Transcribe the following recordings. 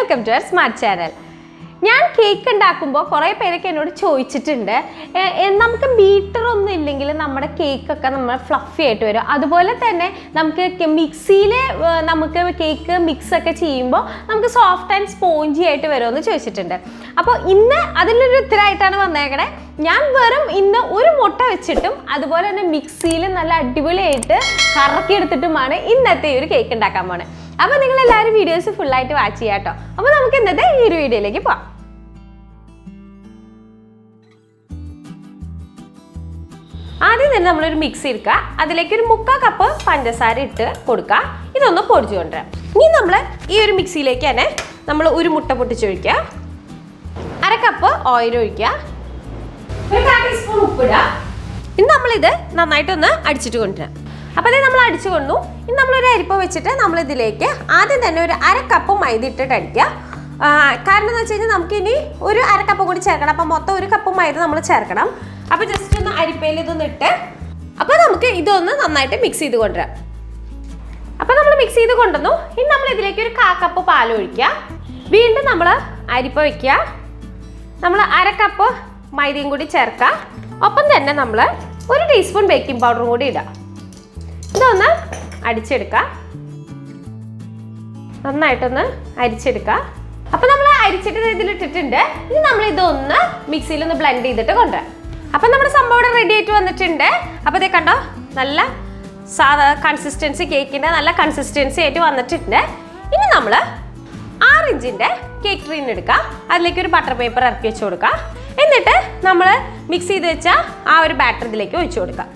Welcome to smart channel. ഞാൻ cake ഉണ്ടാക്കുമ്പോൾ കുറേ പേരൊക്കെ എന്നോട് ചോദിച്ചിട്ടുണ്ട് "എ, എ, നമുക്ക് ബീറ്റർ ഒന്നും ഇല്ലെങ്കിൽ നമ്മുടെ കേക്കൊക്കെ നമ്മൾ ഫ്ലഫി ആയിട്ട് വരും. അതുപോലെ തന്നെ നമുക്ക് മിക്സിയിൽ നമുക്ക് കേക്ക് മിക്സ് ഒക്കെ ചെയ്യുമ്പോൾ നമുക്ക് സോഫ്റ്റ് ആൻഡ് സ്പോഞ്ചി ആയിട്ട് വരുമെന്ന് ചോദിച്ചിട്ടുണ്ട്. അപ്പോൾ ഇന്ന് അതിലൊരു ഉത്തരമായിട്ടാണ് വന്നേക്കണേ. ഞാൻ വെറും ഇന്ന് ഒരു മുട്ട വെച്ചിട്ടും അതുപോലെ തന്നെ മിക്സിയിൽ നല്ല അടിപൊളിയായിട്ട് കറക്കി എടുത്തിട്ടുമാണ് ഇന്നത്തെ ഒരു കേക്ക് ഉണ്ടാക്കാൻ പോണേ. അപ്പോൾ നിങ്ങൾ എല്ലാവരും വീഡിയോസ് ഫുൾ ആയിട്ട് വാച്ച് ചെയ്യാം കേട്ടോ അപ്പോൾ നമുക്ക് ഇന്നത്തെ ഈ ഒരു വീഡിയോയിലേക്ക് പോവാം. ആദ്യം തന്നെ നമ്മളൊരു മിക്സി എടുക്കുക. അതിലേക്ക് ഒരു മുക്കാൽ കപ്പ് പഞ്ചസാര ഇട്ട് കൊടുക്കുക. ഇതൊന്ന് പൊടിച്ചു കൊണ്ടുവരാം. ഇനി നമ്മൾ ഈ ഒരു മിക്സിയിലേക്ക് തന്നെ നമ്മൾ ഒരു മുട്ട പൊട്ടിച്ചൊഴിക്കുക അര കപ്പ് ഓയിൽ ഒഴിക്കുക. ഒരു ഇനി നമ്മളിത് നന്നായിട്ടൊന്ന് അടിച്ചിട്ട് കൊണ്ടുവരാം. അപ്പോൾ നമ്മൾ അടിച്ചു കൊണ്ടു ഇനി നമ്മളൊരു അരിപ്പ വെച്ചിട്ട് നമ്മൾ ഇതിലേക്ക് ആദ്യം തന്നെ ഒരു അര കപ്പ് മൈദ ഇട്ടിട്ട് അടിക്കുക. കാരണം എന്ന് വെച്ച് കഴിഞ്ഞാൽ നമുക്കിനി ഒരു അര കപ്പ് കൂടി ചേർക്കണം. അപ്പം മൊത്തം ഒരു കപ്പ് മൈദ നമ്മൾ ചേർക്കണം. അപ്പോൾ ജസ്റ്റ് ഒന്ന് അരിപ്പയിൽ ഇതൊന്ന് ഇട്ട് അപ്പോൾ നമുക്ക് ഇതൊന്ന് നന്നായിട്ട് മിക്സ് ചെയ്ത് കൊണ്ടുവരാം. അപ്പോൾ നമ്മൾ മിക്സ് ചെയ്ത് കൊണ്ടുവന്നു. ഇനി നമ്മൾ ഇതിലേക്ക് ഒരു കാ കപ്പ് പാൽ ഒഴിക്കുക. വീണ്ടും നമ്മൾ അരിപ്പ വയ്ക്കുക നമ്മൾ അര കപ്പ് മൈദയും കൂടി ചേർക്കുക. ഒപ്പം തന്നെ നമ്മൾ ഒരു ടീസ്പൂൺ ബേക്കിംഗ് പൗഡറും കൂടി ഇടുക. ഇതൊന്ന് അടിച്ചെടുക്കുക നന്നായിട്ടൊന്ന് അരിച്ചെടുക്കുക അപ്പൊ നമ്മൾ അരിച്ചിട്ട് ഇതിലിട്ടിട്ടുണ്ട്. ഇനി നമ്മൾ ഇതൊന്ന് മിക്സിയിൽ ഒന്ന് ബ്ലെൻഡ് ചെയ്തിട്ട് കൊണ്ടുവരാം. അപ്പൊ നമ്മുടെ സംഭവം ഇവിടെ റെഡി ആയിട്ട് വന്നിട്ടുണ്ട്. അപ്പൊ ഇതേ കണ്ടോ? നല്ല സാധാ കൺസിസ്റ്റൻസി കേക്കിന്റെ നല്ല കൺസിസ്റ്റൻസി ആയിട്ട് വന്നിട്ടുണ്ട്. ഇനി നമ്മൾ ആറ് ഇഞ്ചിന്റെ കേക്ക് ട്രീൻ എടുക്കാം. അതിലേക്ക് ഒരു ബട്ടർ പേപ്പർ ഇറക്കി വെച്ച് കൊടുക്കുക എന്നിട്ട് നമ്മൾ മിക്സ് ചെയ്ത് വെച്ച ആ ഒരു ബാറ്റർ ഇതിലേക്ക് ഒഴിച്ചു കൊടുക്കുക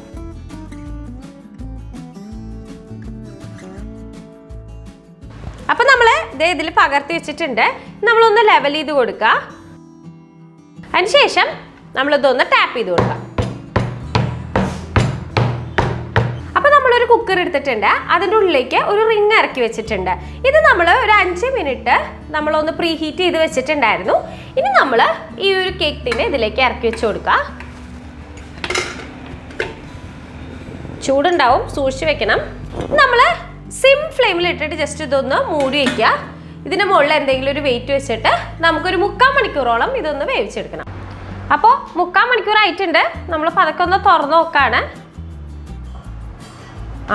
അപ്പം നമ്മൾ ഇതേ ഇതിൽ പകർത്തി വെച്ചിട്ടുണ്ട്. നമ്മളൊന്ന് ലെവൽ ചെയ്ത് കൊടുക്കുക അതിനുശേഷം നമ്മളിതൊന്ന് ടാപ്പ് ചെയ്ത് കൊടുക്കുക അപ്പോൾ നമ്മളൊരു കുക്കർ എടുത്തിട്ടുണ്ട്. അതിന്റെ ഉള്ളിലേക്ക് ഒരു റിങ് ഇറക്കി വെച്ചിട്ടുണ്ട്. ഇത് നമ്മൾ ഒരു അഞ്ച് മിനിറ്റ് നമ്മളൊന്ന് പ്രീ ഹീറ്റ് ചെയ്ത് വെച്ചിട്ടുണ്ടായിരുന്നു. ഇനി നമ്മൾ ഈ ഒരു കേക്ക് ടിന് ഇതിലേക്ക് ഇറക്കി വെച്ച് കൊടുക്കുക ചൂടുണ്ടാവും സൂക്ഷിച്ച് വെക്കണം. നമ്മൾ സിം ഫ്ലെയിമിൽ ഇട്ടിട്ട് ജസ്റ്റ് ഇതൊന്ന് മൂടി വയ്ക്കുക ഇതിന്റെ മുകളിൽ എന്തെങ്കിലും ഒരു വെയിറ്റ് വെച്ചിട്ട് നമുക്കൊരു മുക്കാൽ മണിക്കൂറോളം ഇതൊന്ന് വേവിച്ചെടുക്കണം. അപ്പോൾ മുക്കാൽ മണിക്കൂർ ആയിട്ടുണ്ട്. നമ്മൾ പതുക്കെ ഒന്ന് തുറന്ന് നോക്കാണ്.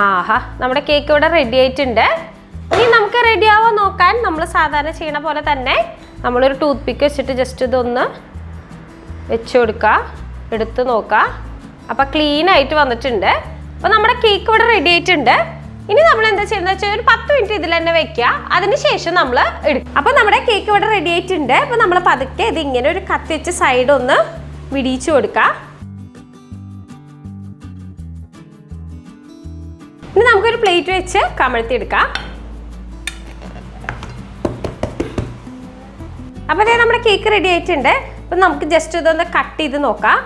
ആഹാ നമ്മുടെ കേക്ക് ഇവിടെ റെഡി ആയിട്ടുണ്ട്. ഇനി നമുക്ക് റെഡി ആവാൻ നോക്കാൻ നമ്മൾ സാധാരണ ചെയ്യണ പോലെ തന്നെ നമ്മളൊരു ടൂത്ത് പിക്ക് വെച്ചിട്ട് ജസ്റ്റ് ഇതൊന്ന് വെച്ച് കൊടുക്കുക എടുത്ത് നോക്കുക അപ്പോൾ ക്ലീൻ ആയിട്ട് വന്നിട്ടുണ്ട്. അപ്പോൾ നമ്മുടെ കേക്ക് ഇവിടെ റെഡി ആയിട്ടുണ്ട്. ഇനി നമ്മൾ എന്താ ചെയ്യുന്നത് വെച്ചാൽ ഒരു പത്ത് മിനിറ്റ് ഇതിൽ തന്നെ വെക്കുക. അതിനുശേഷം നമ്മൾ എടുക്കും. അപ്പോൾ നമ്മുടെ കേക്ക് ഇവിടെ റെഡി ആയിട്ടുണ്ട്. അപ്പോൾ നമ്മൾ പതുക്കെ ഇത് ഇങ്ങനെ ഒരു കത്തി വെച്ച് സൈഡ് ഒന്ന് വിടിയിച്ചു കൊടുക്കുക. ഇനി നമുക്കൊരു പ്ലേറ്റ് വെച്ച് കമഴ്ത്തി എടുക്കാം. അപ്പോൾ നമ്മുടെ കേക്ക് റെഡി ആയിട്ടുണ്ട്. അപ്പം നമുക്ക് ജസ്റ്റ് ഇതൊന്ന് കട്ട് ചെയ്ത് നോക്കാം.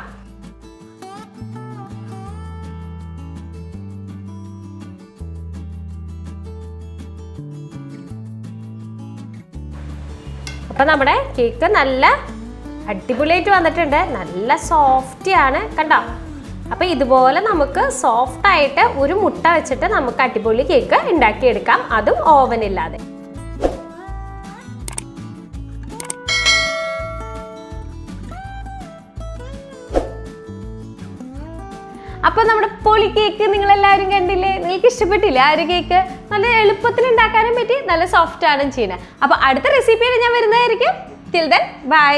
അപ്പം നമ്മുടെ കേക്ക് നല്ല അടിപൊളിയായിട്ട് വന്നിട്ടുണ്ട്. നല്ല സോഫ്റ്റിയാണ് കണ്ടോ? അപ്പം ഇതുപോലെ നമുക്ക് സോഫ്റ്റായിട്ട് ഒരു മുട്ട വെച്ചിട്ട് നമുക്ക് അടിപൊളി കേക്ക് ഉണ്ടാക്കിയെടുക്കാം. അതും ഓവൻ ഇല്ലാതെ അപ്പൊ നമ്മുടെ പൊളി കേക്ക് നിങ്ങൾ എല്ലാവരും കണ്ടില്ലേ? നിങ്ങൾക്ക് ഇഷ്ടപ്പെട്ടില്ലേ ആ ഒരു കേക്ക്? നല്ല എളുപ്പത്തിൽ ഉണ്ടാക്കാനും പറ്റി നല്ല സോഫ്റ്റ് ആണ് ചെയ്യുന്നത് അപ്പൊ അടുത്ത റെസിപ്പിയിൽ ഞാൻ വരുന്നതായിരിക്കും. Till then bye